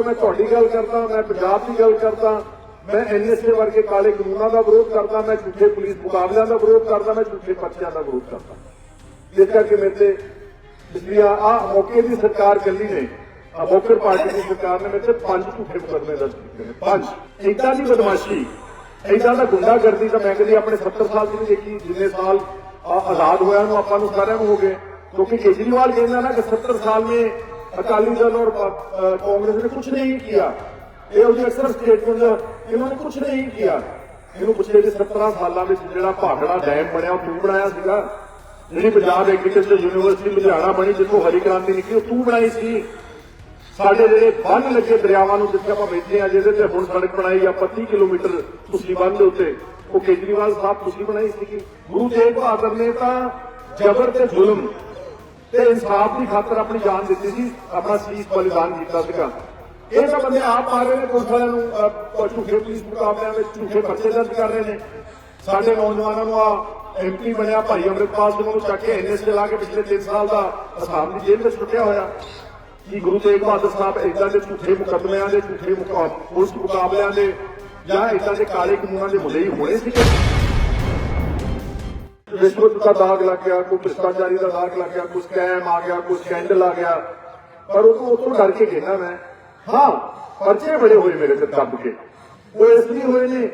ਕਿਉਂਕਿ ਮੈਂ ਤੁਹਾਡੀ ਗੱਲ ਕਰਦਾ, ਮੈਂ ਪੰਜਾਬ ਦੀ ਗੱਲ ਕਰਦਾ, ਮੈਂ ਐਨਐਸਏ ਵਰਗੇ ਕਾਲੇ ਕਾਨੂੰਨਾਂ ਦਾ ਵਿਰੋਧ ਕਰਦਾ, ਮੈਂ ਝੂਠੇ ਪੁਲਿਸ ਮੁਕਾਬਲਿਆਂ ਦਾ ਵਿਰੋਧ ਕਰਦਾ, ਮੈਂ ਝੂਠੇ ਪਰਚਿਆਂ ਦਾ ਵਿਰੋਧ ਕਰਦਾ। ਇਸ ਕਰਕੇ ਮੇਰੇ ਤੇ ਪਿਛਲੀ ਆ ਮੌਕੇ ਦੀ ਸਰਕਾਰ ਚੱਲੀ ਨੇ, ਆ ਪਾਰਟੀ ਦੀ ਸਰਕਾਰ ਨੇ ਮੇਰੇ ਤੇ ਪੰਜ ਝੂਠੇ ਮੁਕੱਦਮੇ ਦਰਜ ਕੀਤੇ ਨੇ, ਪੰਜ। ਇਦਾਂ ਦੀ ਬਦਮਾਸ਼ੀ ਇਦਾਂ ਦਾ ਗੁੰਡਾਗਰਦੀ ਤਾਂ ਮੈਂ ਕਦੀ ਆਪਣੇ 70 ਸਾਲ ਦੀ ਨਹੀਂ ਦੇਖੀ, ਜਿੰਨੇ ਸਾਲ ਆਜ਼ਾਦ ਹੋਇਆ ਨੂੰ ਆਪਾਂ ਨੂੰ ਸਾਰਿਆਂ ਨੂੰ ਹੋ ਗਏ, ਕਿਉਂਕਿ ਕੇਜਰੀਵਾਲ ਕਹਿੰਦਾ ਨਾ ਕਿ 70 ਸਾਲ में ਅਕਾਲੀ ਦਲ ਔਰ ਕਾਂਗਰਸ ਨੇ ਕੁਝ ਨਹੀਂ ਕੀਤਾ। ਇਹ ਉਹਦੀ ਅਕਸਰ ਸਟੇਟਮੈਂਟ ਇਹਨਾਂ ਨੇ ਕੁਝ ਨਹੀਂ ਕੀਤਾ। ਇਹਨੂੰ ਪਿਛਲੇ 17 ਸਾਲਾਂ ਵਿੱਚ ਜਿਹੜਾ ਭਾਖੜਾ ਡੈਮ ਬਣਿਆ, ਉਹ ਤੂੰ ਬਣਾਇਆ ਸੀਗਾ। ਜਿਹੜੀ ਪੰਜਾਬ ਐਗਰੀਕਲਚਰ ਯੂਨੀਵਰਸਿਟੀ ਲੁਧਿਆਣਾ ਬਣੀ, ਜਿੱਥੋਂ ਹਰੀ ਕ੍ਰਾਂਤੀ ਨਿਕਲੀ, ਉਹ ਤੂੰ ਬਣਾਈ ਸੀ। ਸਾਡੇ ਜਿਹੜੇ ਬੰਨ ਲੱਗੇ ਦਰਿਆਵਾਂ ਨੂੰ ਜਿੱਥੇ ਆਪਾਂ ਬੈਠੇ ਆ ਜਿਹਦੇ ਤੇ ਹੁਣ ਸੜਕ ਬਣਾਈ ਆ 25 ਕਿਲੋਮੀਟਰ ਤੁਸੀਂ ਬੰਨ ਦੇ ਉੱਤੇ, ਉਹ ਕੇਜਰੀਵਾਲ ਸਾਹਿਬ ਤੁਸੀਂ ਬਣਾਈ ਸੀ ਗੁਰੂ ਤੇਗ ਬਹਾਦਰ ਨੇ ਤਾਂ ਜਬਰ ਤੇ ਜ਼ੁਲਮ ਤੇ ਇਨਸਾਫ ਦੀ ਖਾਤਰ ਆਪਣੀ ਜਾਨ ਦਿੱਤੀ ਸੀ, ਆਪਣਾ ਸੀਸ ਬਲੀਦਾਨ ਕੀਤਾ ਸੀਗਾ। ਇਹ ਤਾਂ ਬੰਦੇ ਆਪ ਆ ਰਹੇ ਨੇ, ਪੁਲਿਸ ਵਾਲਿਆਂ ਨੂੰ ਝੂਠੇ ਪੁਲਿਸ ਮੁਕਾਬਲਿਆਂ ਵਿੱਚ ਝੂਠੇ ਪਰਚੇ ਦਰਜ ਕਰ ਰਹੇ ਨੇ। ਸਾਡੇ ਨੌਜਵਾਨਾਂ ਨੂੰ ਆ ਐਮਪੀ ਬਣਿਆ, ਭਾਈ ਅੰਮ੍ਰਿਤਪਾਲ ਸਿੰਘ ਨੂੰ ਚੱਕ ਕੇ ਐਨਐਸਏ ਲਾ ਕੇ ਪਿਛਲੇ 3 ਸਾਲ ਦਾ ਅਸਾਮ ਦੀ ਜੇਲ੍ਹ ਵਿੱਚ ਸੁੱਟਿਆ ਹੋਇਆ। ਕਿ ਗੁਰੂ ਤੇਗ ਬਹਾਦਰ ਸਾਹਿਬ ਇਦਾਂ ਦੇ ਝੂਠੇ ਮੁਕੱਦਮਿਆਂ ਦੇ, ਝੂਠੇ ਮੁਕਾ- ਪੁਲਿਸ ਮੁਕਾਬਲਿਆਂ ਦੇ ਜਾਂ ਇਦਾਂ ਦੇ ਕਾਲੇ ਕਾਨੂੰਨਾਂ ਦੇ ਮੁੱਦੇ ਹੀ ਹੋਣੇ ਸੀਗੇ? ਰਿਸ਼ਵਤ ਦਾ ਦਾਗ ਲੱਗ ਗਿਆ ਕੋਈ ਭ੍ਰਿਸ਼ਟਾਚਾਰੀ ਦਾ ਦਾਗ ਲੱਗ ਗਿਆ ਕੋਈ ਸਕੈਮ ਆ ਗਿਆ ਕੋਈ ਸਕੈਂਡਲ ਆ ਗਿਆ ਪਰ ਉਹ ਤੋਂ ਉਤੋਂ ਡਰ ਕੇ ਗਿਆ ਮੈਂ ਹਾਂ ਪਰਚੇ ਬੜੇ ਹੋਏ ਮੇਰੇ ਤੇ ਦੱਬ ਕੇ ਉਹ ਇਸ ਲਈ ਹੋਏ ਨੇ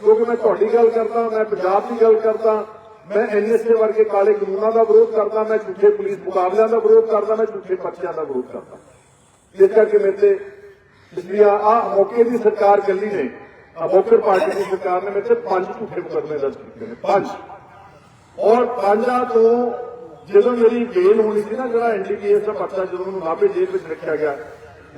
ਕਿਉਂਕਿ ਮੈਂ ਤੁਹਾਡੀ ਗੱਲ ਕਰਦਾ ਮੈਂ ਪੰਜਾਬ ਦੀ ਗੱਲ ਕਰਦਾ ਮੈਂ ਐਨਐਸਏ ਵਰਗੇ ਕਾਲੇ ਕਾਨੂੰਨਾਂ ਦਾ ਵਿਰੋਧ ਕਰਦਾ ਮੈਂ ਝੂਠੇ ਪੁਲਿਸ ਮੁਕਾਬਲਿਆਂ ਦਾ ਵਿਰੋਧ ਕਰਦਾ ਮੈਂ ਝੂਠੇ ਪਰਚਿਆਂ ਦਾ ਵਿਰੋਧ ਕਰਦਾ ਇਸ ਕਰਕੇ ਮੇਰੇ ਤੇ ਪਿਛਲੀ ਆ ਮੌਕੇ ਦੀ ਸਰਕਾਰ ਚੱਲੀ ਨੇ ਆ ਮੌਕਰ ਪਾਰਟੀ ਦੀ ਸਰਕਾਰ ਨੇ ਮੇਰੇ ਤੇ ਪੰਜ ਝੂਠੇ ਮੁਕੱਦਮੇ ਦਰਜ ਕੀਤੇ ਨੇ ਪੰਜ ਔਰ ਪੰਜਾਂ ਤੋਂ ਜਦੋਂ ਮੇਰੀ ਬੇਲ ਹੋਣੀ ਸੀ ਨਾ, ਜਿਹੜਾ ਐਨਡੀਪੀਐਸ ਦਾ ਪਰਚਾ ਜਦੋਂ ਮੈਨੂੰ ਨਾਭੇ ਜੇਲ੍ਹ ਵਿੱਚ ਰੱਖਿਆ ਗਿਆ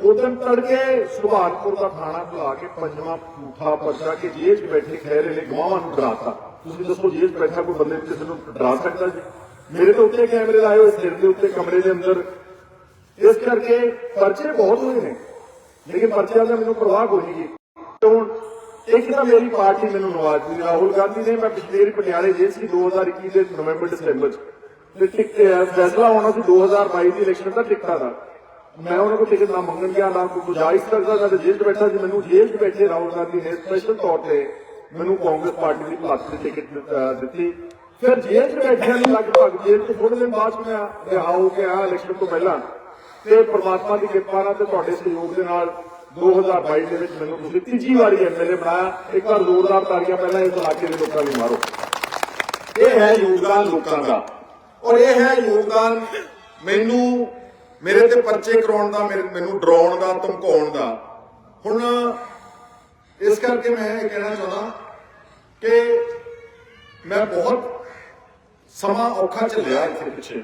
ਉਦੋਂ ਤੜਕੇ ਸੁਭਾਨਪੁਰ ਦਾ ਥਾਣਾ ਬੁਲਾ ਕੇ ਪੰਜਵਾਂ ਝੂਠਾ ਪਰਚਾ ਕਿ ਜੇਲ੍ਹ 'ਚ ਬੈਠੇ ਖਹਿਰੇ ਨੇ ਗਵਾਹਾਂ ਨੂੰ ਡਰਾਤਾ। ਤੁਸੀਂ ਦੱਸੋ ਜੇਲ੍ਹ 'ਚ ਬੈਠਾ ਕੋਈ ਬੰਦੇ ਨੂੰ ਕਿਸੇ ਨੂੰ ਡਰਾ ਸਕਦਾ ਜੀ? ਮੇਰੇ ਤੋਂ ਉੱਤੇ ਕੈਮਰੇ ਲਾਏ ਹੋਏ, ਸਿਰ ਦੇ ਉੱਤੇ ਕਮਰੇ ਦੇ ਅੰਦਰ। ਇਸ ਕਰਕੇ ਪਰਚੇ ਬਹੁਤ ਹੋਏ ਨੇ, ਲੇਕਿਨ ਪਰਚਿਆਂ ਦਾ ਮੈਨੂੰ ਪ੍ਰਵਾਹ ਕੋਈ ਨਹੀਂ। ਹੁਣ ਇੱਕ ਤਾਂ ਮੇਰੀ ਪਾਰਟੀ ਮੈਨੂੰ ਨਵਾਜ਼ਦੀ ਰਾਹੁਲ ਗਾਂਧੀ ਨੇ ਮੈਂ ਪਿਛਲੇ ਪਟਿਆਲੇ ਜੇਲ੍ਹ ਸੀ 2021 ਦੇ ਨਵੰਬਰ ਦਸੰਬਰ ਚ। ਤੇ ਟਿਕ- ਫੈਸਲਾ ਹੋਣਾ ਸੀ 2022 ਦੀ ਇਲੈਕਸ਼ਨ ਦਾ ਟਿਕਟਾਂ ਦਾ। ਮੈਂ ਉਹਨਾਂ ਕੋਲ ਟਿਕਟ ਨਾ ਮੰਗਣ ਗਿਆ, ਨਾ ਕੋਈ ਗੁਜਾਰਿਸ਼ ਕਰਦਾ ਮੈਂ ਜੇਲ੍ਹ ਬੈਠਾ ਸੀ। ਮੈਨੂੰ ਜੇਲ੍ਹ 'ਚ ਬੈਠੇ ਰਾਹੁਲ ਗਾਂਧੀ ਨੇ ਸਪੈਸ਼ਲ ਤੌਰ ਤੇ ਮੈਨੂੰ ਕਾਂਗਰਸ ਪਾਰਟੀ ਦੀ ਪਲੱਸ ਦੀ ਟਿਕਟ ਦਿੱਤੀ ਫਿਰ ਜੇਲ੍ਹ 'ਚ ਬੈਠਿਆ ਨੂੰ ਲਗਭਗ ਜੇਲ੍ਹ ਤੋਂ ਥੋੜੇ ਦਿਨ ਬਾਅਦ 'ਚ ਮੈਂ ਰਿਹਾ ਹੋ ਕੇ ਆਇਆ ਇਲੈਕਸ਼ਨ ਤੋਂ ਪਹਿਲਾਂ। ਤੇ ਪ੍ਰਮਾਤਮਾ ਦੀ ਕਿਰਪਾ ਨਾਲ ਤੇ ਤੁਹਾਡੇ ਸਹਿਯੋਗ ਦੇ ਨਾਲ 2022 ਦੇ ਵਿੱਚ ਮੈਨੂੰ ਤੁਸੀਂ ਤੀਜੀ ਵਾਰੀ ਐਮਐਲਏ ਬਣਾਇਆ। ਇੱਕ ਵਾਰ ਜ਼ੋਰਦਾਰ ਤਾੜੀਆਂ ਪਹਿਲਾਂ ਇਸ ਇਲਾਕੇ ਦੇ ਲੋਕਾਂ ਲਈ ਮਾਰੋ। ਇਹ ਹੈ ਯੋਗਦਾਨ ਲੋਕਾਂ ਦਾ। ਔਰ ਇਹ ਹੈ ਯੋਗਦਾਨ ਮੈਨੂੰ ਮੇਰੇ ਤੇ ਪਰਚੇ ਕਰਾਉਣ ਦਾ ਮੈਨੂੰ ਡਰਾਉਣ ਦਾ ਧਮਕਾਉਣ ਦਾ। ਹੁਣ ਇਸ ਕਰਕੇ ਮੈਂ ਇਹ ਕਹਿਣਾ ਚਾਹੁੰਦਾ ਕਿ ਮੈਂ ਬਹੁਤ ਸਮਾਂ ਔਖਾ ਚੱਲਿਆ ਇੱਥੇ ਪਿੱਛੇ।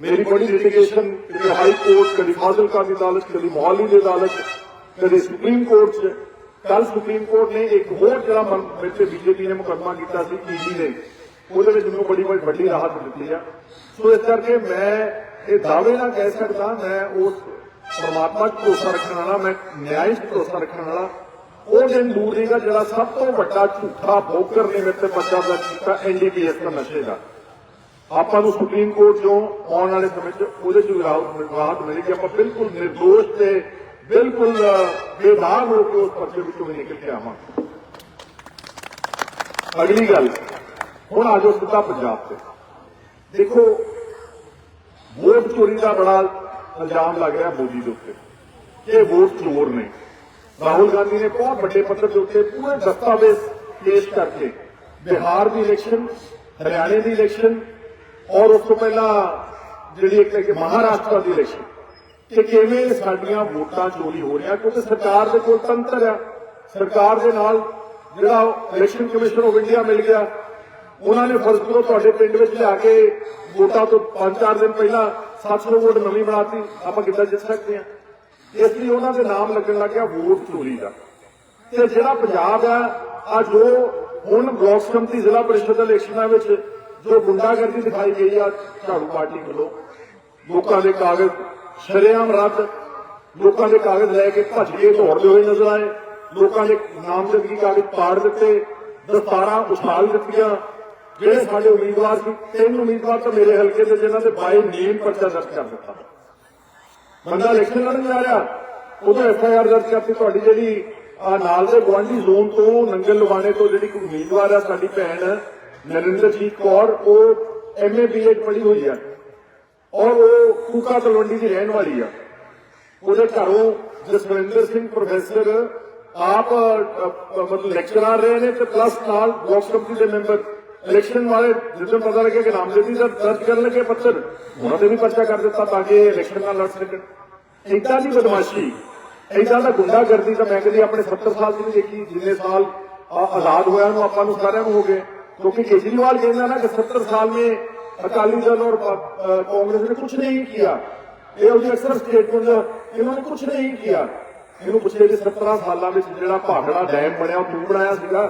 ਮੇਰੀ ਬੜੀ ਲਿਟੀਗੇਸ਼ਨ ਕਦੇ ਹਾਈ ਕੋਰਟ ਕਦੀ ਫਾਜ਼ਿਲਕਾ ਦੀ ਅਦਾਲਤ ਕਦੀ ਮੋਹਾਲੀ ਦੀ ਅਦਾਲਤ ਕਦੇ ਸੁਪਰੀਮ ਕੋਰਟ 'ਚ ਕੱਲ ਸੁਪਰੀਮ ਕੋਰਟ ਨੇ ਇੱਕ ਹੋਰ ਜਿਹੜਾ ਮਨ- ਬੀਜੇਪੀ ਨੇ ਮੁਕੱਦਮਾ ਕੀਤਾ ਸੀ, ਈਡੀ ਨੇ, ਉਹਦੇ ਵਿੱਚ ਮੈਨੂੰ ਬੜੀ ਵੱਡੀ ਰਾਹਤ ਦਿੱਤੀ ਆ। ਸੋ ਇਸ ਕਰਕੇ ਮੈਂ ਇਹ ਦਾਅਵੇ ਨਾਲ ਕਹਿ ਸਕਦਾ, ਮੈਂ ਉਸ ਪਰਮਾਤਮਾ 'ਚ ਭਰੋਸਾ ਰੱਖਣ ਵਾਲਾ, ਮੈਂ ਨਿਆਂ ਭਰੋਸਾ ਰੱਖਣ ਵਾਲਾ। ਉਹ ਦਿਨ ਦੂਰ ਨਹੀਂਗਾ ਜਿਹੜਾ ਸਭ ਤੋਂ ਵੱਡਾ ਝੂਠਾ ਬੋਕਰ ਨੇ ਮੇਰੇ ਤੇ ਪਰਚਾ ਦਰਜ ਕੀਤਾ ਐਨਡੀਪੀਐਸ ਦਾ ਨਸ਼ੇ ਦਾ। ਆਪਾਂ ਨੂੰ ਸੁਪਰੀਮ ਕੋਰਟ ਜੋ ਆਉਣ ਵਾਲੇ ਸਮੇਂ 'ਚ ਉਹਦੇ 'ਚ ਰਾਹਤ ਮਿਲੇਗੀ। ਆਪਾਂ ਬਿਲਕੁਲ ਨਿਰਦੋਸ਼ ਤੇ ਬਿਲਕੁਲ ਅਹ, ਬੇਦਾਗ ਹੋ ਕੇ ਉਸ ਪਰਚੇ ਵਿੱਚੋਂ ਨਿਕਲ ਕੇ ਆਵਾਂਗੇ ਅਗਲੀ ਗੱਲ ਹੁਣ ਆ ਜਾਓ ਸਿੱਧਾ ਪੰਜਾਬ ਤੇ। ਦੇਖੋ ਵੋਟ ਚੋਰੀ ਦਾ ਬੜਾ ਇਲਜ਼ਾਮ ਲੱਗ ਰਿਹਾ ਮੋਦੀ ਦੇ ਉੱਤੇ ਇਹ ਵੋਟ ਚੋਰ ਨੇ। ਰਾਹੁਲ ਗਾਂਧੀ ਨੇ ਬਹੁਤ ਵੱਡੇ ਪੱਧਰ ਦੇ ਉੱਤੇ ਪੂਰੇ ਦਸਤਾਵੇਜ਼ ਪੇਸ਼ ਕਰਕੇ ਬਿਹਾਰ ਦੀ ਇਲੈਕਸ਼ਨ ਹਰਿਆਣੇ ਦੀ ਇਲੈਕਸ਼ਨ ਔਰ ਉਸ ਤੋਂ ਪਹਿਲਾਂ ਜਿਹੜੀ ਇੱਕ ਮਹਾਰਾਸ਼ਟਰ ਦੀ ਇਲੈਕਸ਼ਨ ਕਿ ਕਿਵੇਂ ਸਾਡੀਆਂ ਵੋਟਾਂ ਚੋਰੀ ਹੋ ਰਹੀਆਂ, ਕਿਉਂਕਿ ਸਰਕਾਰ ਦੇ ਕੋਲ ਤੰਤਰ ਆ। ਸਰਕਾਰ ਦੇ ਨਾਲ ਜਿਹੜਾ ਇਲੈਕਸ਼ਨ ਕਮਿਸ਼ਨ ਆਫ ਇੰਡੀਆ ਮਿਲ ਗਿਆ, ਉਹਨਾਂ ਨੇ ਫਰਜ਼ ਕਰੋ ਤੁਹਾਡੇ ਪਿੰਡ ਵਿੱਚ ਲਿਆ ਕੇ ਵੋਟਾਂ ਤੋਂ 5-4 ਦਿਨ ਪਹਿਲਾਂ 700 ਵੋਟ ਨਵੀਂ ਬਣਾਤੀ, ਆਪਾਂ ਕਿੱਦਾਂ ਜਿੱਤ ਸਕਦੇ ਆ ਇਸ ਲਈ ਉਹਨਾਂ ਦੇ ਨਾਮ ਲੱਗਣ ਲੱਗਿਆ ਵੋਟ ਚੋਰੀ ਦਾ। ਤੇ ਜਿਹੜਾ ਪੰਜਾਬ ਆ ਆ ਜੋ ਹੁਣ ਬਲਾਕ ਸੰਮਤੀ ਜ਼ਿਲ੍ਹਾ ਪਰਿਸ਼ਦ ਇਲੈਕਸ਼ਨਾਂ ਵਿੱਚ ਜੋ ਗੁੰਡਾਗਰਦੀ ਦਿਖਾਈ ਗਈ ਆ, ਝਾੜੂ ਪਾਰਟੀ ਵੱਲੋਂ, ਲੋਕਾਂ ਦੇ ਕਾਗਜ਼ ਸ਼ਰੇਆਮ ਰੱਦ। ਲੋਕਾਂ ਦੇ ਕਾਗਜ਼ ਲੈ ਕੇ ਭੱਜ ਕੇ ਦੌੜਦੇ ਹੋਏ ਨਜ਼ਰ ਆਏ। ਲੋਕਾਂ ਦੇ ਨਾਮਜ਼ਦਗੀ ਕਾਗਜ਼ ਪਾੜ ਦਿੱਤੇ, ਦਸਤਾਰਾਂ ਉਛਾਲ ਦਿੱਤੀਆਂ। ਜਿਹੜੇ ਸਾਡੇ ਉਮੀਦਵਾਰ ਸੀ, ਤਿੰਨ ਉਮੀਦਵਾਰ ਤਾਂ ਮੇਰੇ ਹਲਕੇ ਦੇ ਜਿਨ੍ਹਾਂ ਦੇ ਬਾਈ ਨੇਮ ਪਰਚਾ ਦਰਜ ਕਰ ਦਿੱਤਾ। ਬੰਦਾ ਇਲੈਕਸ਼ਨ ਲੜਨ ਜਾ ਰਿਹਾ। ਉਦੋਂ ਐਫ ਆਈ ਆਰ ਦਰਜ ਕਰਤੀ। ਤੁਹਾਡੀ ਜਿਹੜੀ ਨਾਲ ਦੇ ਗੁਆਂਢੀ ਜ਼ੋਨ ਤੋਂ ਨੰਗਲ ਲਵਾਣੇ ਤੋਂ ਜਿਹੜੀ ਕੋਈ ਉਮੀਦਵਾਰ ਆ, ਸਾਡੀ ਭੈਣ ਨਰਿੰਦਰਜੀਤ ਕੌਰ, ਉਹ ਐਮਏ ਬੀਏ ਪੜ੍ਹੀ ਹੋਈ ਆ। ਔਰ ਉਹ ਕੂਕਾ ਤਲਵੰਡੀ ਦੀ ਰਹਿਣ ਵਾਲੀ ਆ। ਉਹਦੇ ਘਰੋਂ ਜਸਵਿੰਦਰ ਸਿੰਘ ਪ੍ਰੋਫੈਸਰ ਆਪ ਮਤਲਬ ਲੈਕਚਰਰ ਰਹੇ ਨੇ ਤੇ ਪਲੱਸ ਨਾਲ ਬਲਾਕ ਕਮੇਟੀ ਦੇ ਮੈਂਬਰ ਇਲੈਕਸ਼ਨ ਵਾਲੇ ਜਦੋਂ ਪਤਾ ਲੱਗਿਆ ਕਿ ਨਾਮਜ਼ਦਗੀ ਦਾ ਦਰਜ ਕਰਨ ਲੱਗੇ ਪੱਤਰ, ਉਹਨਾਂ ਤੇ ਵੀ ਪਰਚਾ ਕਰ ਦਿੱਤਾ ਤਾਂ ਕਿ ਇਲੈਕਸ਼ਨ ਨਾਲ ਲੜ ਸਕਣ। ਏਦਾਂ ਦੀ ਬਦਮਾਸ਼ੀ, ਏਦਾਂ ਦਾ ਗੁੰਡਾਗਰਦੀ ਤਾਂ ਮੈਂ ਕਦੀ ਆਪਣੇ 70 ਸਾਲ ਦੀ ਨਹੀਂ ਦੇਖੀ, ਜਿੰਨੇ ਸਾਲ ਆਜ਼ਾਦ ਹੋਇਆ ਨੂੰ ਆਪਾਂ ਨੂੰ ਸਾਰਿਆਂ ਨੂੰ ਹੋ ਗਏ। ਕਿਉਂਕਿ ਕੇਜਰੀਵਾਲ ਕਹਿੰਦਾ ਨਾ ਕਿ 70 ਸਾਲ में अकाली दल और अ, कांग्रेस ने कुछ नहीं किया ਇਹ ਉਹਦੀ ਅਕਸਰ ਸਟੇਟਮੈਂਟ ਇਹਨਾਂ ਨੇ ਕੁਝ ਨਹੀਂ ਕੀਤਾ ਇਹਨੂੰ ਪੁੱਛੇ ਕਿ 17 ਸਾਲਾਂ ਵਿੱਚ ਜਿਹੜਾ ਭਾਖੜਾ ਡੈਮ ਬਣਿਆ ਉਹ ਤੂੰ ਬਣਾਇਆ ਸੀਗਾ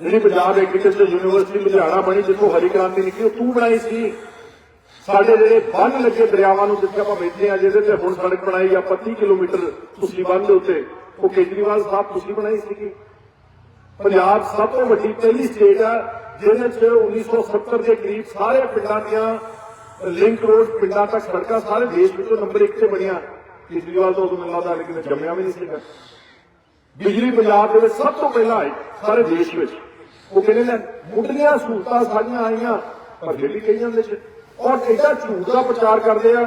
ਜਿਹੜੀ ਪੰਜਾਬ ਐਗਰੀਕਲਚਰ ਯੂਨੀਵਰਸਿਟੀ ਲੁਧਿਆਣਾ ਬਣੀ ਜਿੱਥੋਂ ਹਰੀ ਕ੍ਰਾਂਤੀ ਨਿਕਲੀ ਉਹ ਤੂੰ ਬਣਾਈ ਸੀ ਸਾਡੇ ਜਿਹੜੇ ਬੰਨ ਲੱਗੇ ਦਰਿਆਵਾਂ ਨੂੰ ਜਿੱਥੇ ਆਪਾਂ ਬੈਠੇ ਆ ਜਿਹਦੇ ਤੇ ਹੁਣ ਸੜਕ ਬਣਾਈ ਆ 25 ਕਿਲੋਮੀਟਰ ਤੁਸੀਂ ਬੰਨ ਦੇ ਉੱਤੇ ਉਹ ਕੇਜਰੀਵਾਲ ਸਾਹਿਬ ਤੁਸੀਂ ਬਣਾਈ ਸੀਗੀ ਪੰਜਾਬ ਸਭ ਤੋਂ ਵੱਡੀ ਪਹਿਲੀ ਸਟੇਟ ਆ ਜਿਹਦੇ ਚ 1970 ਦੇ ਕਰੀਬ ਸਾਰੇ ਪਿੰਡਾਂ ਦੀਆਂ ਲਿੰਕ ਰੋਡ ਪਿੰਡਾਂ ਤੱਕ ਸੜਕਾਂ ਸਾਰੇ ਦੇਸ਼ ਵਿੱਚੋਂ ਨੰਬਰ 1 ਤੇ ਬਣੀਆਂ। ਕੇਜਰੀਵਾਲ ਤੋਂ ਮੈਨੂੰ ਲੱਗਦਾ ਲੇਕਿਨ ਜੰਮਿਆ ਵੀ ਨਹੀਂ ਸੀਗਾ। ਬਿਜਲੀ ਪੰਜਾਬ ਦੇ ਵਿੱਚ ਸਭ ਤੋਂ ਪਹਿਲਾਂ ਆਈ, ਸਾਰੇ ਦੇਸ਼ ਵਿੱਚ। ਉਹ ਕਹਿੰਦੇ ਨੇ, ਮੁੱਢਲੀਆਂ ਸਹੂਲਤਾਂ ਸਾਰੀਆਂ ਆਈਆਂ, ਪਰ ਫਿਰ ਵੀ ਕਈ ਜਾਂਦੇ ਚ ਔਰ ਐਡਾ ਝੂਠ ਦਾ ਪ੍ਰਚਾਰ ਕਰਦੇ ਆ,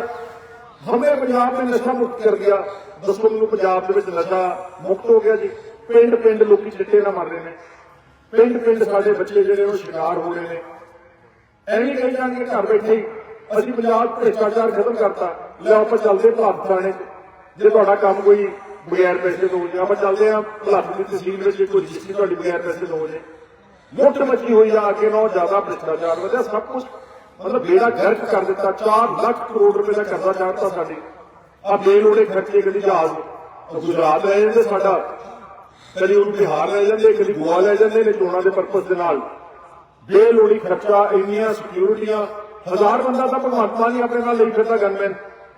ਹਮੇ ਪੰਜਾਬ ਨੇ ਨਸ਼ਾ ਮੁਕਤ ਕਰ ਗਿਆ ਦੱਸੋ ਮੈਨੂੰ ਪੰਜਾਬ ਦੇ ਵਿੱਚ ਨਸ਼ਾ ਮੁਕਤ ਹੋ ਗਿਆ ਜੀ। ਪਿੰਡ ਪਿੰਡ ਲੋਕੀ ਚਿੱਟੇ ਨਾਲ ਮਰ ਰਹੇ ਨੇ। ਪਿੰਡ ਪਿੰਡ ਸਾਡੇ ਬੱਚੇ ਜਿਹੜੇ ਉਹ ਸ਼ਿਕਾਰ ਹੋ ਰਹੇ ਨੇ। ਐਵੇਂ ਕਹੀ ਜਾਣਗੇ ਘਰ ਬੈਠੇ ਅਸੀਂ ਪੰਜਾਬ ਭ੍ਰਿਸ਼ਟਾਚਾਰ ਖਤਮ ਕਰਤਾ। ਲੈ ਆਪਾਂ ਚੱਲਦੇ ਭਾਰਤ ਥਾਣੇ ਜੇ ਤੁਹਾਡਾ ਕੰਮ ਕੋਈ ਬਗੈਰ ਪੈਸੇ ਤੋਂ ਹੋ ਜਾਏ ਆਪਾਂ ਚੱਲਦੇ ਆ ਭਲਾਤ ਦੀ ਤਹਿਸੀਲ ਵਿੱਚ ਕੋਈ ਰਜਿਸਟਰੀ ਤੁਹਾਡੀ ਬਗੈਰ ਪੈਸੇ ਤੋਂ ਹੋ ਜਾਏ ਲੁੱਟ ਮੱਚੀ ਹੋਈ ਆ ਕੇ ਨਾ ਜ਼ਿਆਦਾ ਭ੍ਰਿਸ਼ਟਾਚਾਰ ਵਧਿਆ, ਸਭ ਕੁਝ ਮਤਲਬ ਬੇੜਾ ਗਰਕ ਕਰ ਦਿੱਤਾ। 4 ਲੱਖ ਕਰੋੜ ਰੁਪਏ ਦਾ ਕਰਜ਼ਾ ਚਾੜਤਾ ਸਾਡੇ। ਆ ਬੇਲੋੜੇ ਖਰਚੇ ਕਦੀ ਜਹਾਜ਼ ਗੁਜਰਾਤ ਲੈ ਜਾਂਦੇ ਸਾਡਾ। ਕਦੀ ਉਹ ਬਿਹਾਰ ਲੈ ਜਾਂਦੇ, ਕਦੀ ਗੋਆ ਲੈ ਜਾਂਦੇ ਨੇ ਚੋਣਾਂ ਦੇ ਪਰਪਸ ਦੇ ਨਾਲ। ਬੇਲੋੜੀ ਖਰਚਾ ਇੰਨੀਆਂ ਸਿਕਿਉਰਿਟੀਆਂ ਹਜ਼ਾਰ ਬੰਦਾ ਤਾਂ ਭਗਵੰਤ ਮਾਨ ਹੀ ਆਪਣੇ ਨਾਲ ਲਈ ਫਿਰਦਾ ਗਨਮੈਨ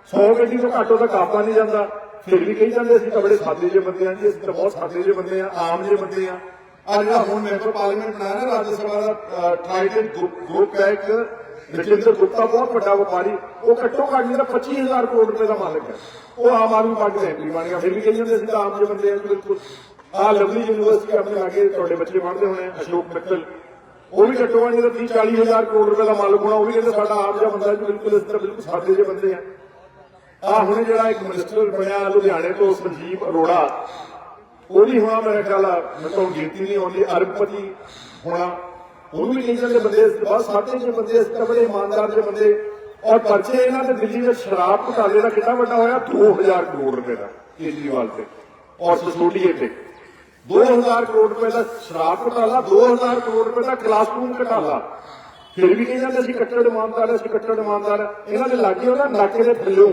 100 ਗੱਡੀ ਤੋਂ ਘੱਟ ਉਹਦਾ ਕਾਪਾ ਨਹੀਂ ਜਾਂਦਾ। ਫਿਰ ਵੀ ਕਹੀ ਜਾਂਦੇ ਅਸੀਂ ਤਾਂ ਬੜੇ ਸਾਦੇ ਜਿਹੇ ਬੰਦੇ ਆ ਜੀ, ਅਸੀਂ ਤਾਂ ਬਹੁਤ ਸਾਦੇ ਜਿਹੇ ਬੰਦੇ ਆ, ਆਮ ਜਿਹੇ ਬੰਦੇ ਆ। ਆ ਜਿਹੜਾ ਹੁਣ ਮੈਂਬਰ ਪਾਰਲੀਮੈਂਟ ਬਣਾਇਆ ਨਾ ਰਾਜ ਸਭਾ ਦਾ ਟ੍ਰਾਈਡੈਂਟ ਗਰੁੱਪ ਹੈ ਇੱਕ ਰਜਿੰਦਰ ਗੁਪਤਾ ਬਹੁਤ ਵੱਡਾ ਵਪਾਰੀ, ਉਹ ਘੱਟੋ ਘੱਟ ਜਿਹੜਾ 25000 ਕਰੋੜ ਰੁਪਏ ਦਾ ਮਾਲਕ ਹੈ। ਉਹ ਆਮ ਆਦਮੀ ਪਾਰਟੀ ਦਾ ਐਮਪੀ ਬਣ ਗਿਆ। ਫਿਰ ਵੀ ਕਹੀ ਜਾਂਦੇ ਅਸੀਂ ਤਾਂ ਆਮ ਜਿਹੇ ਬੰਦੇ ਆ, ਬਿਲਕੁਲ। ਆ ਲਵਲੀ ਯੂਨੀਵਰਸਿਟੀ ਆਪਣੇ ਲਾਗੇ ਤੁਹਾਡੇ ਬੱਚੇ ਪੜ੍ਹਦੇ ਹੋਣੇ ਅਸ਼ੋਕ ਮਿੱਤਲ। ਉਹ ਵੀ ਘੱਟੋ ਘੱਟ ਜਿਹੜਾ 30 40 ਹਜ਼ਾਰ ਕਰੋੜ ਰੁਪਏ ਦਾ ਮਾਲਕ ਹੋਣਾ, ਉਹ ਵੀ ਕਹਿੰਦੇ ਸਾਡਾ ਆਪ ਜਿਹਾ ਬੰਦਾ ਜੀ ਬਿਲਕੁਲ ਇਸ ਤਰ੍ਹਾਂ ਬਿਲਕੁਲ ਸਾਦੇ ਜਿਹੇ ਬੰਦੇ ਆ। ਆ ਹੁਣ ਜਿਹੜਾ ਇੱਕ ਮਿਨਿਸਟਰ ਬਣਿਆ ਲੁਧਿਆਣੇ ਤੋਂ, ਸੰਜੀਵ ਅਰੋੜਾ। ਉਹ ਵੀ ਹੋਣਾ ਮੇਰੇ ਖਿਆਲ ਆ ਮੈਂ ਗਿਣਤੀ ਨਹੀਂ ਆਉਂਦੀ, ਅਰਬਪਤੀ ਹੋਣਾ। ਉਹਨੂੰ ਵੀ ਕਹੀ ਜਾਂਦੇ ਬੰਦੇ ਬਹੁਤ ਸਾਦੇ ਜਿਹੇ ਬੰਦੇ, ਇਸ ਤਰ੍ਹਾਂ ਬੜੇ ਇਮਾਨਦਾਰ ਜਿਹੇ ਬੰਦੇ। ਔਰ ਪਰਚੇ ਇਹਨਾਂ ਦੇ ਦਿੱਲੀ ਵਿੱਚ ਸ਼ਰਾਬ ਘੁਟਾਲੇ ਦਾ ਕਿੰਨਾ ਵੱਡਾ ਹੋਇਆ? 2000 ਕਰੋੜ ਰੁਪਏ ਦਾ ਕੇਜਰੀਵਾਲ ਤੇ, ਔਰ ਸਸੋਡੀਏ ਤੇ। 2000 ਕਰੋੜ ਰੁਪਏ ਦਾ ਸ਼ਰਾਬ ਘੁਟਾਲਾ 2000 ਕਰੋੜ ਰੁਪਏ ਦਾ ਕਲਾਸਰੂਮ ਘਟਾਲਾ। ਫਿਰ ਵੀ ਕਹੀ ਅਸੀਂ ਕੱਟੜ ਇਮਾਨਦਾਰ ਹਾਂ, ਅਸੀਂ ਕੱਟੜ ਇਮਾਨਦਾਰ ਹਾਂ। ਇਹਨਾਂ ਦੇ ਲਾਗੇ ਉਹਨਾਂ ਨਾਕੇ ਦੇ ਥੱਲੋਂ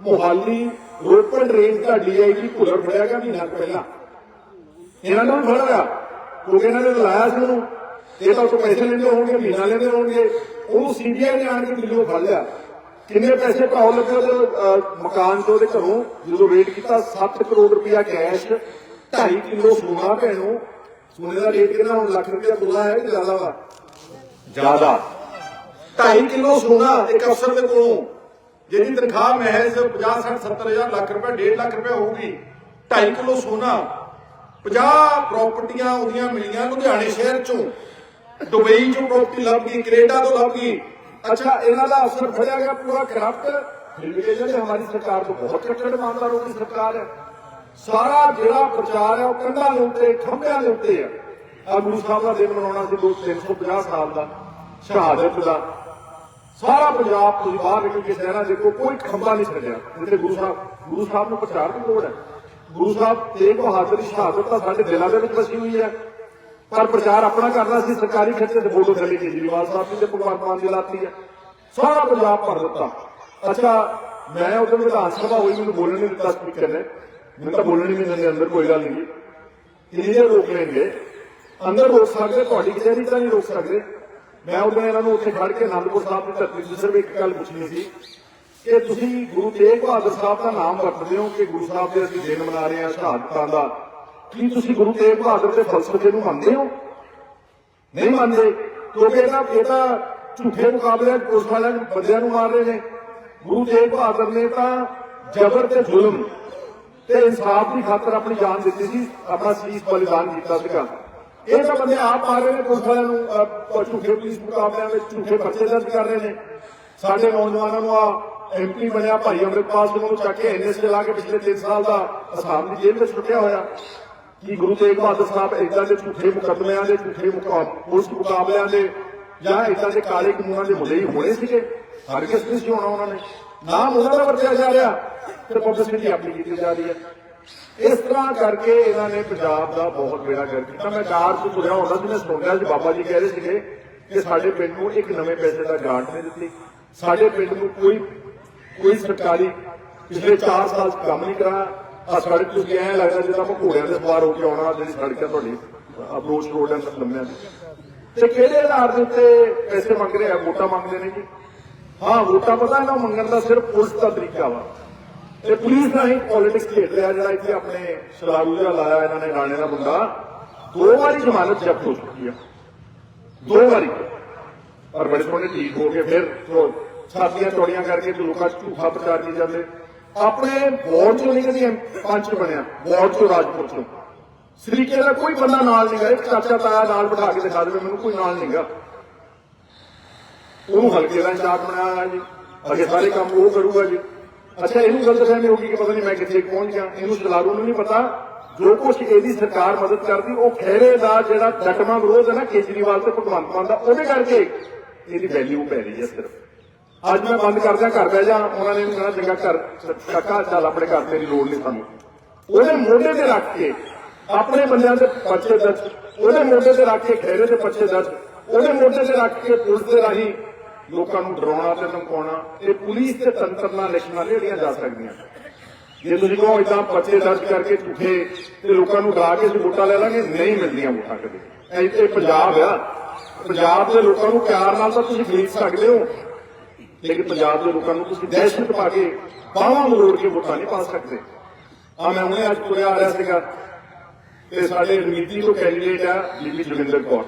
ਮੁਹਾਲੀ ਰੋਪੜ ਰੇਂਜ ਦਾ ਡੀਆਈਜੀ ਭੁੱਲਰ ਫੜਿਆ ਗਿਆ ਮਹੀਨਾ ਪਹਿਲਾਂ। ਇਹਨਾਂ ਨੂੰ ਵੀ ਫੜ ਲਿਆ। ਕਿਉਂਕਿ ਇਹਨਾਂ ਨੇ ਲਾਇਆ ਸੀ ਉਹਨੂੰ। ਇਹ ਤਾਂ ਉਹ ਤੋਂ ਪੈਸੇ ਲੈਂਦੇ ਹੋਣਗੇ ਮਹੀਨਾ ਲੈਂਦੇ ਹੋਣਗੇ। ਉਹਨੂੰ ਸੀਬੀਆਈ ਨੇ ਆਣ ਕੇ ਦਿੱਲੀੋਂ ਫੜ ਲਿਆ। ਕਿੰਨੇ ਪੈਸੇ ਭਾਉ ਲੱਗੇ ਉਹਦੇ ਮਕਾਨ ਤੋਂ ਉਹਦੇ ਘਰੋਂ ਜਦੋਂ ਰੇਟ ਕੀਤਾ 7 ਕਰੋੜ ਰੁਪਇਆ ਕੈਸ਼ 2.5 ਕਿਲੋ ਸੋਨਾ ਭੈਣੋ ਸੋਨੇ ਦਾ ਰੇਟ ਕਿੰਨਾ ਹੁਣ? ਲੱਖ ਰੁਪਇਆ ਤੁਲਾ ਹੈ ਕਿ ਜ਼ਿਆਦਾ ਵਾ? ਜ਼ਿਆਦਾ। 2.5 ਕਿਲੋ ਸੋਨਾ ਇੱਕ ਅਫਸਰ ਦੇ ਕੋਲੋਂ। ਜਿਹਦੀ ਤਨਖਾਹ ਮਹਿਜ਼ 50 60 70 ਹਜ਼ਾਰ ਲੱਖ ਰੁਪਏ 1.5 ਲੱਖ ਰੁਪਏ ਹੋਊਗੀ। 2.5 ਕਿਲੋ ਸੋਨਾ। 50 ਪ੍ਰਾਪਰਟੀਆਂ ਉਹਦੀਆਂ ਮਿਲੀਆਂ ਲੁਧਿਆਣੇ ਸ਼ਹਿਰ ਚੋਂ। ਦੁਬਈ ਚੋਂ ਪ੍ਰਾਪਰਟੀ ਲੱਭ ਗਈ ਕੈਨੇਡਾ ਤੋਂ ਲੱਭ ਗਈ। ਅੱਛਾ ਇਹਨਾਂ ਦਾ ਅਫਸਰ ਫੜਿਆ ਗਿਆ ਪੂਰਾ ਕਰਪਟ ਕਹਿੰਦੇ ਹਮਾਰੀ ਸਰਕਾਰ ਤੋਂ ਬਹੁਤ ਕੱਟੜ ਇਮਾਨਦਾਰ ਹੋਣੀ ਸਰਕਾਰ। ਹੈ ਸਾਰਾ ਜਿਹੜਾ ਪ੍ਰਚਾਰ ਹੈ ਉਹ ਕੰਧਾਂ ਦੇ ਉੱਤੇ ਖੰਭਿਆਂ ਦੇ ਉੱਤੇ ਹੈ। ਆ ਗੁਰੂ ਸਾਹਿਬ ਦਾ ਦਿਨ ਮਨਾਉਣਾ ਸੀ 350 ਸਾਲ ਦਾ, ਸ਼ਹਾਦਤ ਦਾ। ਸਾਰਾ ਪੰਜਾਬ ਤੁਸੀਂ ਬਾਹਰ ਨਿਕਲ ਕੇ ਸ਼ਹਿਰਾਂ ਦੇਖੋ, ਕੋਈ ਖੰਭਾ ਨਹੀਂ ਛੱਡਿਆ। ਜਿੱਥੇ ਗੁਰੂ ਸਾਹਿਬ ਗੁਰੂ ਸਾਹਿਬ ਨੂੰ ਪ੍ਰਚਾਰ ਦੀ ਲੋੜ ਹੈ। ਗੁਰੂ ਸਾਹਿਬ ਤੇਗ ਬਹਾਦਰ ਦੀ ਸ਼ਹਾਦਤ ਤਾਂ ਸਾਡੇ ਦਿਲਾਂ ਦੇ ਵਿੱਚ ਵਸੀ ਹੋਈ ਹੈ। ਪਰ ਪ੍ਰਚਾਰ ਆਪਣਾ ਕਰਨਾ ਸੀ, ਸਰਕਾਰੀ ਖਰਚੇ ਤੇ ਫੋਟੋ ਥੱਲੇ ਕੇਜਰੀਵਾਲ ਸਾਹਿਬ ਜੀ ਤੇ ਭਗਵੰਤ ਮਾਨ ਦੀ ਲਾਤੀ ਹੈ। ਸਾਰਾ ਪੰਜਾਬ ਭਰ ਦਿੱਤਾ। ਅੱਛਾ, ਮੈਂ ਉਦੋਂ ਵਿਧਾਨ ਸਭਾ ਹੋਈ, ਮੈਨੂੰ ਬੋਲਣ ਨਹੀਂ ਦਿੱਤਾ ਸਪੀਕਰ ਨੇ। ਮੈਨੂੰ ਤਾਂ ਬੋਲਣ ਹੀ ਨਹੀਂ ਦਿੰਦੇ ਅੰਦਰ, ਕੋਈ ਗੱਲ ਨਹੀਂ। ਇੰਜੀਨੀਅਰ ਰੋਕ ਲੈਂਦੇ ਅੰਦਰ ਰੋਕ ਸਕਦੇ, ਤੁਹਾਡੀ ਕਚਹਿਰੀ ਤਾਂ ਨਹੀਂ ਰੋਕ ਸਕਦੇ। ਮੈਂ ਉਦੋਂ ਇਹਨਾਂ ਨੂੰ ਉੱਥੇ ਖੜ ਕੇ ਅਨੰਦਪੁਰ ਸਾਹਿਬ ਦੀ ਧਰਤੀ ਤੇ ਸਿਰਫ ਇੱਕ ਗੱਲ ਪੁੱਛਣੀ ਸੀ ਕਿ ਤੁਸੀਂ ਗੁਰੂ ਤੇਗ ਬਹਾਦਰ ਸਾਹਿਬ ਦਾ ਨਾਮ ਰੱਖਦੇ ਹੋ ਕਿ ਗੁਰੂ ਸਾਹਿਬ ਦੇ ਅਸੀਂ ਦਿਨ ਮਨਾ ਰਹੇ ਹਾਂ ਸ਼ਹਾਦਤਾਂ ਦਾ? ਕੀ ਤੁਸੀਂ ਗੁਰੂ ਤੇਗ ਬਹਾਦਰ ਦੇ ਫਲਸਫੇ ਨੂੰ ਮੰਨਦੇ ਹੋ? ਨਹੀਂ ਮੰਨਦੇ, ਕਿਉਂਕਿ ਇਹਨਾਂ ਇਹ ਤਾਂ ਝੂਠੇ ਮੁਕਾਬਲੇ ਪੁਲਿਸ ਵਾਲਿਆਂ ਨੂੰ ਬੰਦਿਆਂ ਨੂੰ ਮਾਰ ਰਹੇ ਨੇ। ਗੁਰੂ ਤੇਗ ਬਹਾਦਰ ਨੇ ਤਾਂ ਜ਼ਬਰ ਤੇ ਜ਼ੁਲਮ ਤੇ ਇਨਸਾਫ ਦੀ ਖਾਤਰ ਆਪਣੀ ਜਾਨ ਦਿੱਤੀ ਸੀ, ਆਪਣਾ ਸੀਸ ਬਲੀਦਾਨ ਕੀਤਾ ਸੀਗਾ। ਇਹ ਤਾਂ ਬੰਦੇ ਆਪ ਆ ਰਹੇ ਨੇ, ਪੁਲਿਸ ਵਾਲਿਆਂ ਨੂੰ ਝੂਠੇ ਪੁਲਿਸ ਮੁਕਾਬਲਿਆਂ ਵਿੱਚ ਝੂਠੇ ਪਰਚੇ ਦਰਜ ਕਰ ਰਹੇ ਨੇ। ਸਾਡੇ ਨੌਜਵਾਨਾਂ ਨੂੰ ਆ ਐਮਪੀ ਬਣਿਆ ਭਾਈ ਅੰਮ੍ਰਿਤਪਾਲ ਸਿੰਘ ਨੂੰ ਚੱਕ ਕੇ ਐਨਐਸ ਚਲਾ ਕੇ ਪਿਛਲੇ 3 ਸਾਲ ਦਾ ਅਸਾਮ ਦੀ ਜੇਲ੍ਹ ਵਿੱਚ ਸੁੱਟਿਆ ਹੋਇਆ। ਕਿ ਗੁਰੂ ਤੇਗ ਬਹਾਦਰ ਸਾਹਿਬ ਇਦਾਂ ਦੇ ਝੂਠੇ ਮੁਕੱਦਮਿਆਂ ਦੇ, ਝੂਠੇ ਪੁਲਿਸ ਮੁਕਾਬਲਿਆਂ ਦੇ ਜਾਂ ਇਦਾਂ ਦੇ ਕਾਲੇ ਕਾਨੂੰਨਾਂ ਦੇ ਮੁੱਦੇ ਹੀ ਹੋਣੇ ਸੀਗੇ? ਹਰਗਿਜ਼ ਨਹੀਂ ਸੀ ਹੋਣਾ ਉਹਨਾਂ ਨੇ। ਨਾਮ ਉਹਨਾਂ ਦਾ ਵਰਤਿਆ ਜਾ ਰਿਹਾ, ਤੇ ਪਬਲਿਸਿਟੀ ਆਪਣੀ ਕੀਤੀ ਜਾ ਰਹੀ ਹੈ। ਇਸ ਤਰ੍ਹਾਂ ਕਰਕੇ ਇਹਨਾਂ ਨੇ ਪੰਜਾਬ ਦਾ ਬਹੁਤ ਬੇੜਾ ਗਰਕ ਕੀਤਾ। ਮੈਂ ਕਾਰ ਤੋਂ ਤੁਰਿਆ ਹੁੰਦਾ ਸੀ, ਮੈਂ ਸੁਣਿਆ ਸੀ, ਬਾਬਾ ਜੀ ਕਹਿ ਰਹੇ ਸੀਗੇ ਕਿ ਸਾਡੇ ਪਿੰਡ ਨੂੰ ਇੱਕ ਨਵੇਂ ਪੈਸੇ ਦਾ ਗਾਂਟ ਨਹੀਂ ਦਿੱਤੀ। ਸਾਡੇ ਪਿੰਡ ਨੂੰ ਕੋਈ ਕੋਈ ਸਰਕਾਰੀ ਪਿਛਲੇ 4 ਸਾਲ 'ਚ ਕੰਮ ਨਹੀਂ ਕਰਾਇਆ। ਆ ਸੜਕ ਤੁਸੀਂ ਐਂ ਲੱਗਦਾ ਜਿੱਦਾਂ ਆਪਾਂ ਘੋੜਿਆਂ ਦੇ ਸਵਾਰ ਹੋ ਕੇ ਆਉਣਾ, ਜਿਹੜੀ ਸੜਕ ਹੈ ਤੁਹਾਡੀ ਅਪਰੋਚ ਰੋਡ ਹੈ ਲੰਮਿਆਂ ਤੇ ਕਿਹੜੇ ਆਧਾਰ ਦੇ ਉੱਤੇ ਪੈਸੇ ਮੰਗ ਰਹੇ ਆ? ਵੋਟਾਂ ਮੰਗਦੇ ਨੇ ਜੀ। ਹਾਂ ਵੋਟਾਂ ਪਤਾ ਇਹਨਾਂ ਮੰਗਣ ਦਾ ਸਿਰਫ ਪੁਲਿਸ ਦਾ ਤਰੀਕਾ ਵਾ। ਤੇ ਪੁਲਿਸ ਨਾਲ ਹੀ ਪੋਲਿਟਿਕਸ ਖੇਡ ਰਿਹਾ ਜਿਹੜਾ ਇੱਥੇ ਆਪਣੇ ਸ਼ਰਾਬੂ ਜਿਹਾ ਲਾਇਆ ਇਹਨਾਂ ਨੇ, ਰਾਣੇ ਦਾ ਬੰਦਾ। ਦੋ ਵਾਰੀ ਜ਼ਮਾਨਤ ਜ਼ਬਤ ਹੋ ਚੁੱਕੀ ਆ। ਦੋ ਵਾਰੀ। ਪਰ ਬੜੇ ਸੋਹਣੇ ਠੀਕ ਹੋ ਕੇ ਫਿਰ ਉਹ ਛਾਤੀਆਂ ਚੌੜੀਆਂ ਕਰਕੇ ਤੇ ਲੋਕਾਂ 'ਚ ਝੂਠਾ ਪ੍ਰਚਾਰ ਕੀ ਜਾਂਦੇ। ਆਪਣੇ ਵਾਰਡ ਚੋਂ ਨਹੀਂ ਕਦੀ ਪੰਚ ਬਣਿਆ, ਵਾਰਡ ਚੋਂ, ਰਾਜਪੁਰ ਚੋਂ। ਸਰੀਕੇ ਦਾ ਕੋਈ ਬੰਦਾ ਨਾਲ ਨਹੀਂ ਗਾ ਇੱਕ ਚਾਚਾ ਤਾਇਆ ਨਾਲ ਬਿਠਾ ਕੇ ਦਿਖਾ ਦੇਵੇ, ਮੈਨੂੰ ਕੋਈ ਨਾਲ ਨਹੀਂ ਗਾ। ਉਹਨੂੰ ਹਲਕੇ ਦਾ ਇੰਚਾਰਜ ਬਣਾਇਆ ਹੈ ਜੀ। ਅਗੇ ਸਾਰੇ ਕੰਮ ਉਹ ਕਰੂਗਾ ਜੀ। ਅੱਛਾ, ਇਹਨੂੰ ਗਲਤਫਹਿਮੀ ਹੋ ਗਈ ਕਿ ਪਤਾ ਨਹੀਂ ਮੈਂ ਕਿੱਥੇ ਪਹੁੰਚ ਗਿਆ। ਇਹਨੂੰ ਚਲਾਰੂ ਨੂੰ ਨਹੀਂ ਪਤਾ। ਜੋ ਕੁਛ ਇਹਦੀ ਸਰਕਾਰ ਮਦਦ ਕਰਦੀ, ਉਹ ਖਹਿਰੇ ਦਾ ਜਿਹੜਾ ਡਟਮਾ ਵਿਰੋਧ ਹੈ ਨਾ, ਕੇਜਰੀਵਾਲ ਤੇ ਭਗਵੰਤ ਮਾਨ ਦਾ, ਉਹਦੇ ਕਰਕੇ ਇਹਦੀ ਵੈਲਿਊ ਪੈ ਰਹੀ ਹੈ ਸਿਰਫ। ਅੱਜ ਮੈਂ ਬੰਦ ਕਰਦਿਆਂ ਘਰ ਬਹਿ ਜਾ, ਉਹਨਾਂ ਨੇ ਮੇਰਾ ਚੰਗਾ ਘਰ, ਕਾਕਾ, ਚੱਲ ਆਪਣੇ ਘਰ ਤੇਰੀ ਲੋੜ ਨਹੀਂ ਸਾਨੂੰ। ਉਹਦੇ ਮੋਢੇ ਤੇ ਰੱਖ ਕੇ, ਆਪਣੇ ਬੰਦਿਆਂ ਦੇ ਪਰਚੇ ਦਰਜ। ਉਹਦੇ ਮੋਢੇ ਤੇ ਰੱਖ ਕੇ ਖਹਿਰੇ ਦੇ ਪਰਚੇ ਦਰਜ। ਉਹਦੇ ਮੋਢੇ ਤੇ ਰੱਖ ਕੇ ਪੁਲਿਸ ਦੇ ਰਾਹੀਂ ਲੋਕਾਂ ਨੂੰ ਡਰਾਉਣਾ ਤੇ ਧਮਕਾਉਣਾ, ਇਹ ਪੁਲਿਸ ਤੇ ਤੰਤਰ ਨਾਲ ਇਲੈਕਸ਼ਨਾਂ ਲੜੀਆਂ ਜਾ ਸਕਦੀਆਂ। ਜੇ ਤੁਸੀਂ ਕਹੋ ਇਦਾਂ ਪਰਚੇ ਦਰਜ ਕਰਕੇ ਝੂਠੇ ਤੇ ਲੋਕਾਂ ਨੂੰ ਡਰਾ ਕੇ ਅਸੀਂ ਵੋਟਾਂ ਲੈ ਲਾਂਗੇ, ਨਹੀਂ ਮਿਲਦੀਆਂ ਵੋਟਾਂ ਕਦੇ। ਇਹ ਪੰਜਾਬ ਆ। ਪੰਜਾਬ ਦੇ ਲੋਕਾਂ ਨੂੰ ਪਿਆਰ ਨਾਲ ਤਾਂ ਤੁਸੀਂ ਖਰੀਦ ਸਕਦੇ ਹੋ, ਲੇਕਿਨ ਪੰਜਾਬ ਦੇ ਲੋਕਾਂ ਨੂੰ ਤੁਸੀਂ ਦਹਿਸ਼ਤ ਪਾ ਕੇ ਬਾਹਾਂ ਮਰੋੜ ਕੇ ਵੋਟਾਂ ਨਹੀਂ ਪਾ ਸਕਦੇ। ਆ ਮੈਂ ਹੁਣੇ ਅੱਜ ਤੁਰਿਆ ਆ ਰਿਹਾ ਸੀਗਾ, ਤੇ ਸਾਡੇ ਰਣਨੀਤੀ ਤੋਂ ਕੈਂਡੀਡੇਟ ਆ ਬੀਬੀ ਜੋਗਿੰਦਰ ਕੌਰ।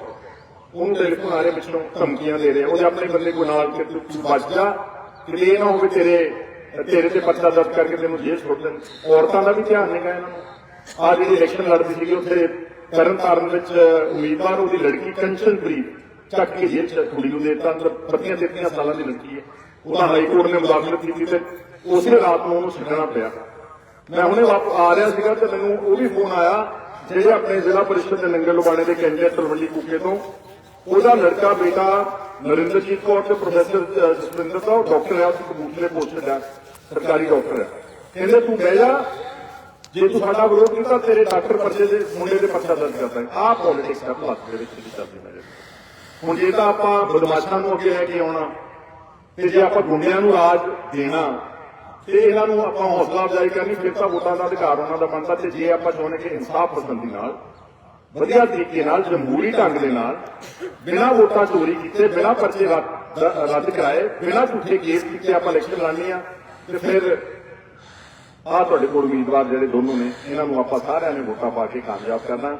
ਉਹਨੂੰ ਟੈਲੀਫੋਨ ਆ ਰਿਹਾ ਪਿੱਛੋਂ ਧਮਕੀਆਂ ਦੇ ਰਿਹਾ। ਉਹਦੇ ਆਪਣੇ ਬੰਦੇ ਕੋਈ ਨਾਲ ਕਿ ਤੂੰ ਬਚ ਜਾ ਕਿ ਇਹ ਨਾ ਹੋਵੇ ਤੇਰੇ ਤੇਰੇ ਤੇ ਪਰਚਾ ਦਰਜ ਕਰਕੇ ਤੈਨੂੰ ਜੇਲ੍ਹ ਸੁੱਟ ਦੇਣ। ਔਰਤਾਂ ਦਾ ਵੀ ਧਿਆਨ ਨਹੀਂ ਇਹਨਾਂ ਨੂੰ। ਆ ਜਿਹੜੀ ਇਲੈਕਸ਼ਨ ਲੜਦੀ ਸੀਗੀ, ਉੱਥੇ ਤਰਨ ਤਾਰਨ ਵਿੱਚ ਉਮੀਦਵਾਰ, ਉਹਦੀ ਲੜਕੀ ਕੰਚਨ ਪ੍ਰੀਤ ਚੱਕ ਕੇ ਜੇਲ੍ਹ ਚ ਕੁੜੀ ਨੂੰ ਦੇ ਅੰਦਰ ਪਤੀਆਂ ਤੇਤੀਆਂ ਸਾਲਾਂ ਦੀ ਲੜਕੀ ਹੈ। ਉਹਦਾ ਹਾਈ ਕੋਰਟ ਨੇ ਮੁਦਾਖਲਤ ਕੀਤੀ ਤੇ ਉਸੇ ਰਾਤ ਨੂੰ ਉਹਨੂੰ ਛੱਡਣਾ ਪਿਆ। ਮੈਂ ਹੁਣੇ ਵਾਪ ਆ ਰਿਹਾ ਸੀਗਾ ਤੇ ਮੈਨੂੰ ਉਹ ਵੀ ਫੋਨ ਆਇਆ, ਜਿਹੜੇ ਆਪਣੇ ਜ਼ਿਲ੍ਹਾ ਪਰਿਸ਼ਦ ਦੇ ਨੰਗਲ ਲੁਬਾਣੇ ਦੇ ਕੈਂਡੀਡੇਟ ਤਲਵੰਡੀ ਕੂਕੇ ਤੋਂ। ਉਹਦਾ ਲੜਕਾ ਬੇਟਾ ਨਰਿੰਦਰਜੀਤ ਕੌਰ ਤੇ ਪ੍ਰੋਫੈਸਰ ਜਸਵਿੰਦਰ ਦਾ ਡਾਕਟਰ ਹੈ ਉਹ ਕਬੂਤਰੇ ਪੋਸਟਡ ਹੈ ਸਰਕਾਰੀ ਡਾਕਟਰ ਹੈ ਕਹਿੰਦੇ, ਤੂੰ ਬਹਿ ਜਾ। ਜੇ ਤੂੰ ਸਾਡਾ ਵਿਰੋਧ ਕੀਤਾ, ਤੇਰੇ ਡਾਕਟਰ ਪਰਚੇ ਦੇ ਮੁੰਡੇ ਦੇ ਪਰਚਾ ਦਰਜ ਕਰਦਾ ਆਹ ਪੋਲਿਟਿਕਸ ਦਾ ਭਾਰਤ ਦੇ ਵਿੱਚ ਜਿਹੜੀ ਚੱਲਦੀ ਮੇਰੇ ਹੁਣ ਜੇ ਤਾਂ ਆਪਾਂ ਬਦਮਾਸ਼ਾਂ ਨੂੰ ਅੱਗੇ ਲੈ ਕੇ ਆਉਣਾ, ਤੇ ਜੇ ਆਪਾਂ ਗੁੰਡਿਆਂ ਨੂੰ ਰਾਜ ਦੇਣਾ, ਤੇ ਇਹਨਾਂ ਨੂੰ ਆਪਾਂ ਹੌਸਲਾ ਅਫਜ਼ਾਈ ਕਰਨੀ, ਫਿਰ ਤਾਂ ਵੋਟਾਂ ਦਾ ਅਧਿਕਾਰ ਉਹਨਾਂ ਦਾ ਬਣਦਾ। ਤੇ ਜੇ ਆਪਾਂ ਚਾਹੁੰਦੇ ਕਿ ਇਨਸਾਫ ਪਸੰਦੀ ਨਾਲ ਵਧੀਆ ਤਰੀਕੇ ਨਾਲ, ਜਮਹੂਰੀ ਢੰਗ ਦੇ ਨਾਲ, ਬਿਨਾਂ ਵੋਟਾਂ ਚੋਰੀ ਕੀਤੇ, ਬਿਨਾਂ ਪਰਚੇ ਰੱਦ ਕਰਾਏ, ਬਿਨਾਂ ਝੂਠੇ ਕੇਸ ਕੀਤੇ ਆਪਾਂ ਇਲੈਕਸ਼ਨ ਲੜਨੀ ਆ, ਤੇ ਫਿਰ ਆਹ ਤੁਹਾਡੇ ਕੋਲ ਉਮੀਦਵਾਰ ਜਿਹੜੇ ਦੋਨੋਂ ਨੇ, ਇਹਨਾਂ ਨੂੰ ਆਪਾਂ ਸਾਰਿਆਂ ਨੇ ਵੋਟਾਂ ਪਾ ਕੇ ਕਾਮਯਾਬ ਕਰਨਾ।